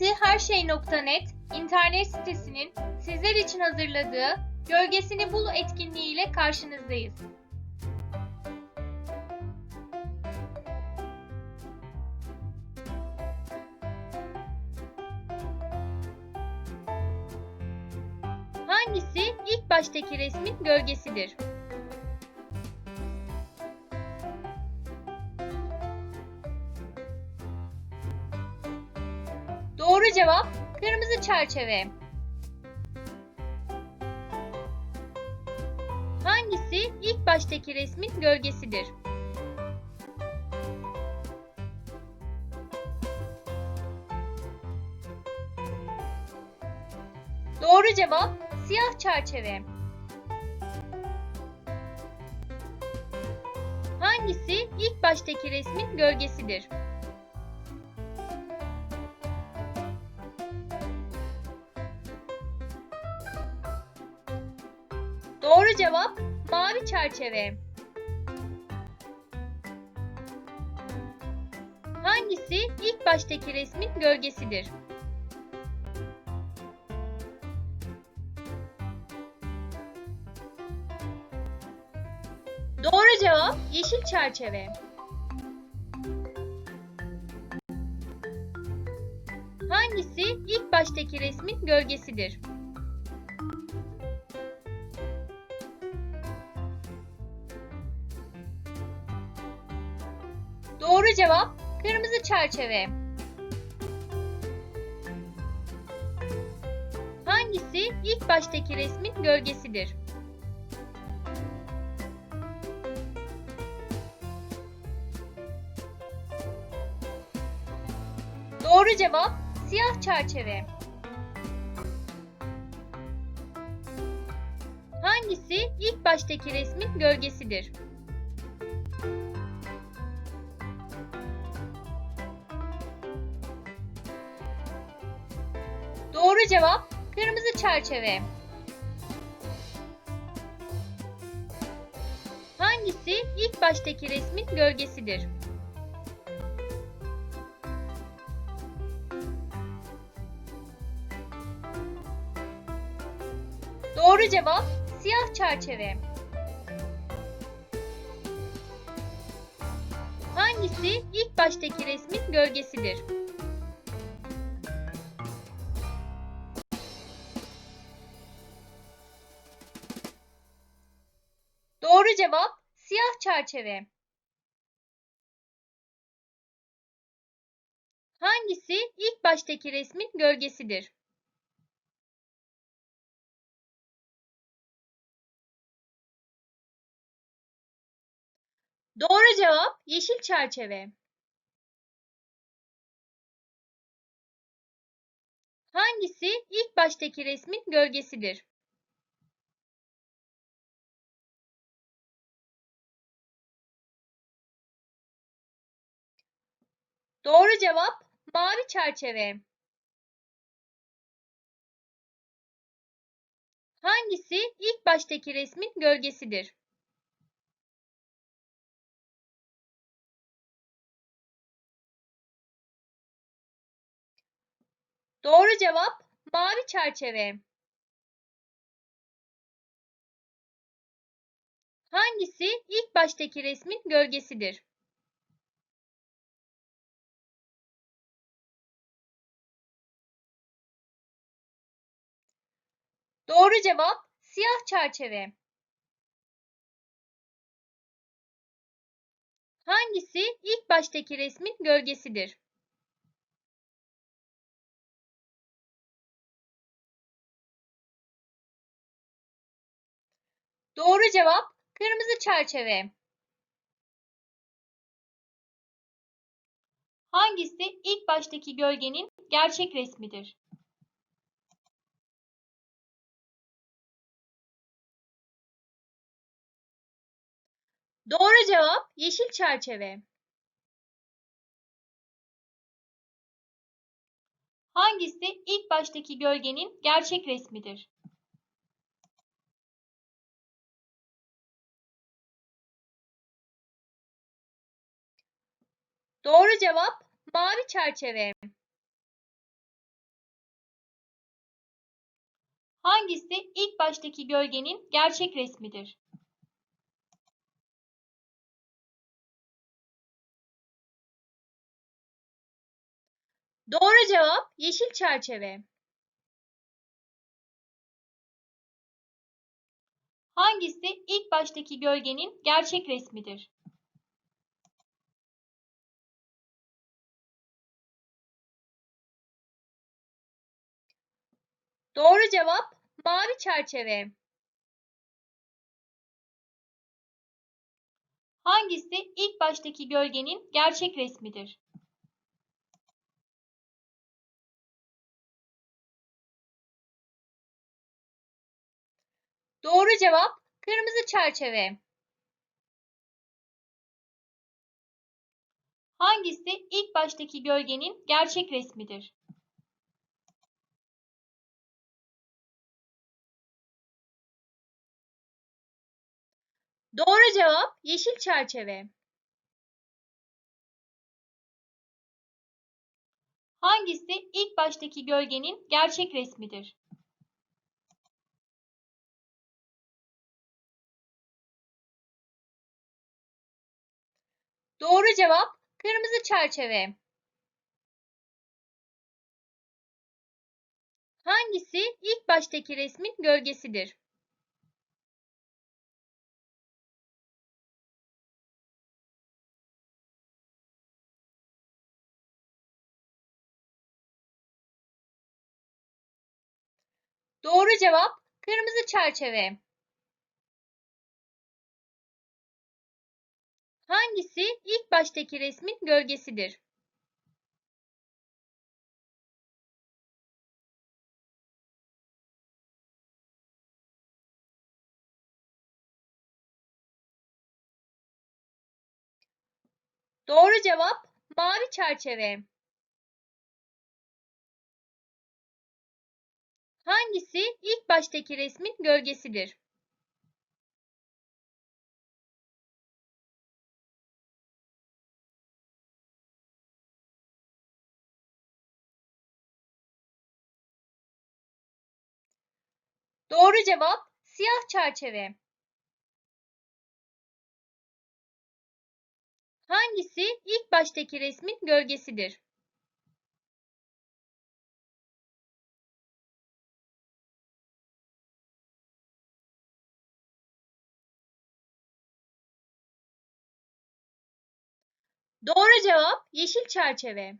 Hangisiherşey.net internet sitesinin sizler için hazırladığı Gölgesini Bul etkinliği ile karşınızdayız. Hangisi ilk baştaki resmin gölgesidir? Doğru cevap kırmızı çerçeve. Hangisi ilk baştaki resmin gölgesidir? Doğru cevap siyah çerçeve. Hangisi ilk baştaki resmin gölgesidir? Doğru cevap mavi çerçeve. Hangisi ilk baştaki resmin gölgesidir? Doğru cevap yeşil çerçeve. Hangisi ilk baştaki resmin gölgesidir? Cevap kırmızı çerçeve. Hangisi ilk baştaki resmin gölgesidir? Doğru cevap siyah çerçeve. Hangisi ilk baştaki resmin gölgesidir? Çerçeve. Hangisi ilk baştaki resmin gölgesidir? Doğru cevap siyah çerçeve. Hangisi ilk baştaki resmin gölgesidir? Doğru cevap siyah çerçeve. Hangisi ilk baştaki resmin gölgesidir? Doğru cevap yeşil çerçeve. Hangisi ilk baştaki resmin gölgesidir? Doğru cevap mavi çerçeve. Hangisi ilk baştaki resmin gölgesidir? Doğru cevap mavi çerçeve. Hangisi ilk baştaki resmin gölgesidir? Doğru cevap siyah çerçeve. Hangisi ilk baştaki resmin gölgesidir? Doğru cevap kırmızı çerçeve. Hangisi ilk baştaki gölgenin gerçek resmidir? Doğru cevap yeşil çerçeve. Hangisi ilk baştaki gölgenin gerçek resmidir? Doğru cevap mavi çerçeve. Hangisi ilk baştaki gölgenin gerçek resmidir? Doğru cevap yeşil çerçeve. Hangisi ilk baştaki gölgenin gerçek resmidir? Doğru cevap mavi çerçeve. Hangisi ilk baştaki gölgenin gerçek resmidir? Doğru cevap kırmızı çerçeve. Hangisi ilk baştaki gölgenin gerçek resmidir? Doğru cevap yeşil çerçeve. Hangisi ilk baştaki gölgenin gerçek resmidir? Doğru cevap kırmızı çerçeve. Hangisi ilk baştaki resmin gölgesidir? Doğru cevap kırmızı çerçeve. Hangisi ilk baştaki resmin gölgesidir? Doğru cevap mavi çerçeve. Hangisi ilk baştaki resmin gölgesidir? Doğru cevap siyah çerçeve. Hangisi ilk baştaki resmin gölgesidir? Doğru cevap yeşil çerçeve.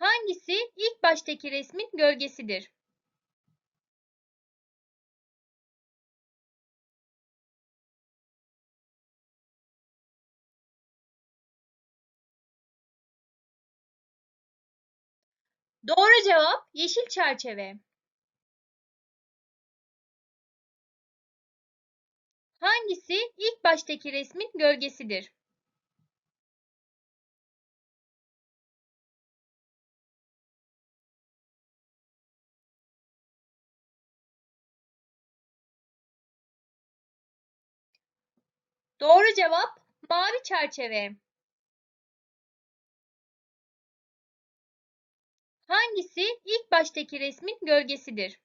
Hangisi ilk baştaki resmin gölgesidir? Doğru cevap yeşil çerçeve. Hangisi ilk baştaki resmin gölgesidir? Doğru cevap mavi çerçeve. Hangisi ilk baştaki resmin gölgesidir?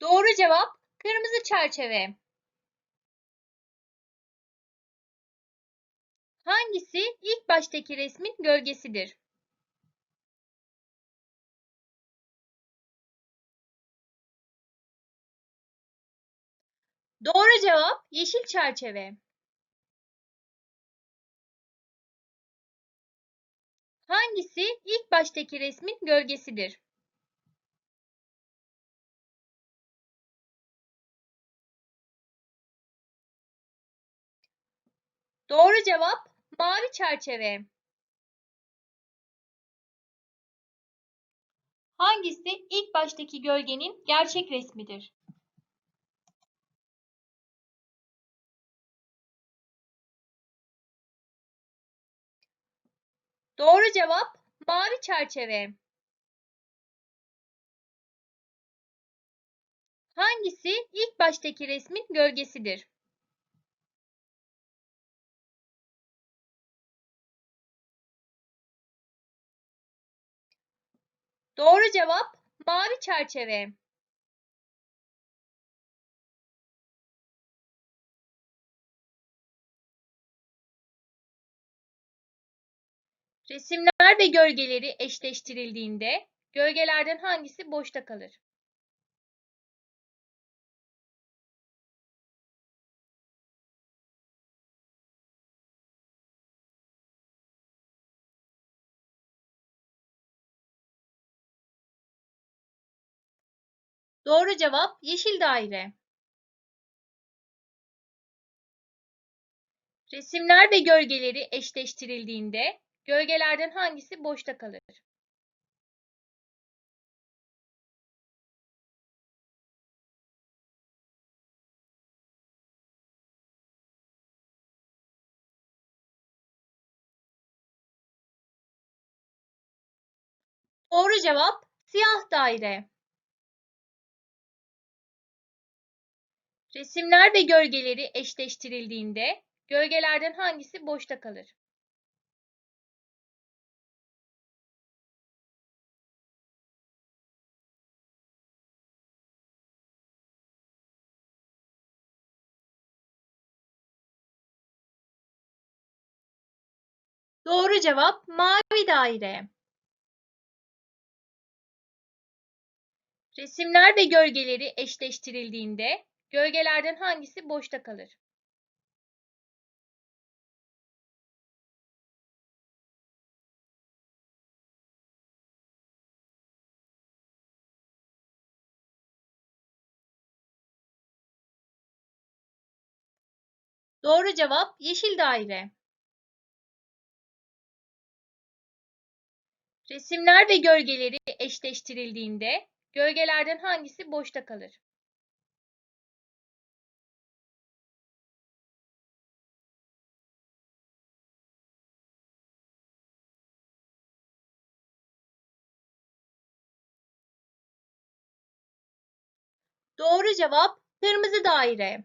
Doğru cevap kırmızı çerçeve. Hangisi ilk baştaki resmin gölgesidir? Doğru cevap yeşil çerçeve. Hangisi ilk baştaki resmin gölgesidir? Doğru cevap mavi çerçeve. Hangisi ilk baştaki gölgenin gerçek resmidir? Doğru cevap mavi çerçeve. Hangisi ilk baştaki resmin gölgesidir? Doğru cevap mavi çerçeve. Resimler ve gölgeleri eşleştirildiğinde gölgelerden hangisi boşta kalır? Doğru cevap yeşil daire. Resimler ve gölgeleri eşleştirildiğinde gölgelerden hangisi boşta kalır? Doğru cevap siyah daire. Resimler ve gölgeleri eşleştirildiğinde gölgelerden hangisi boşta kalır? Doğru cevap mavi daire. Resimler ve gölgeleri eşleştirildiğinde gölgelerden hangisi boşta kalır? Doğru cevap yeşil daire. Resimler ve gölgeleri eşleştirildiğinde gölgelerden hangisi boşta kalır? Doğru cevap kırmızı daire.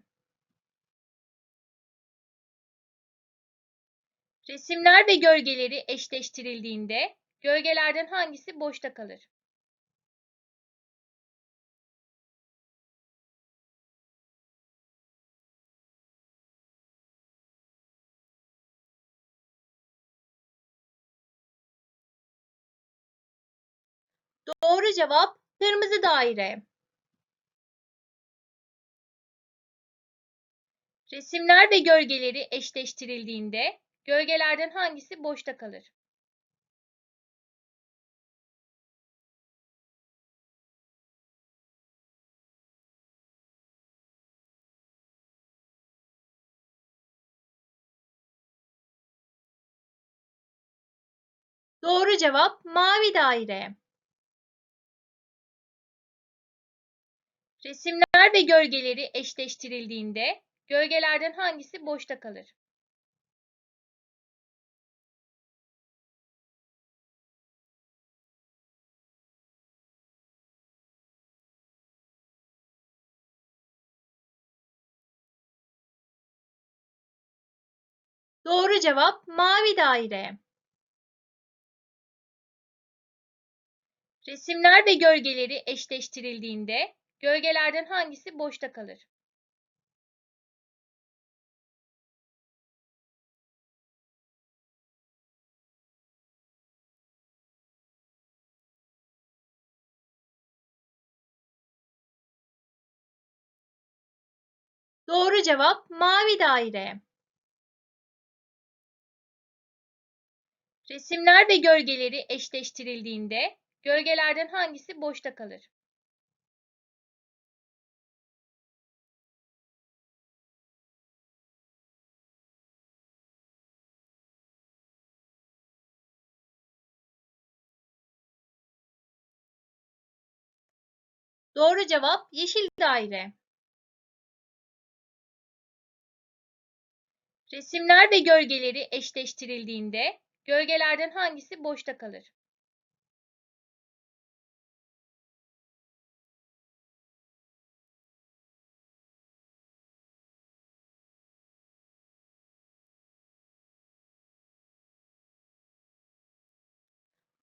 Resimler ve gölgeleri eşleştirildiğinde gölgelerden hangisi boşta kalır? Doğru cevap kırmızı daire. Resimler ve gölgeleri eşleştirildiğinde gölgelerden hangisi boşta kalır? Doğru cevap mavi daire. Resimler ve gölgeleri eşleştirildiğinde gölgelerden hangisi boşta kalır? Doğru cevap mavi daire. Resimler ve gölgeleri eşleştirildiğinde gölgelerden hangisi boşta kalır? Doğru cevap mavi daire. Resimler ve gölgeleri eşleştirildiğinde gölgelerden hangisi boşta kalır? Doğru cevap yeşil daire. Resimler ve gölgeleri eşleştirildiğinde gölgelerden hangisi boşta kalır?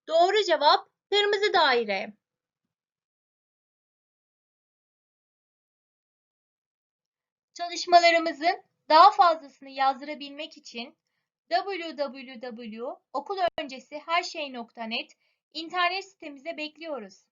Doğru cevap kırmızı daire. Çalışmalarımızın daha fazlasını yazdırabilmek için www.okulöncesiherşey.net internet sitemize bekliyoruz.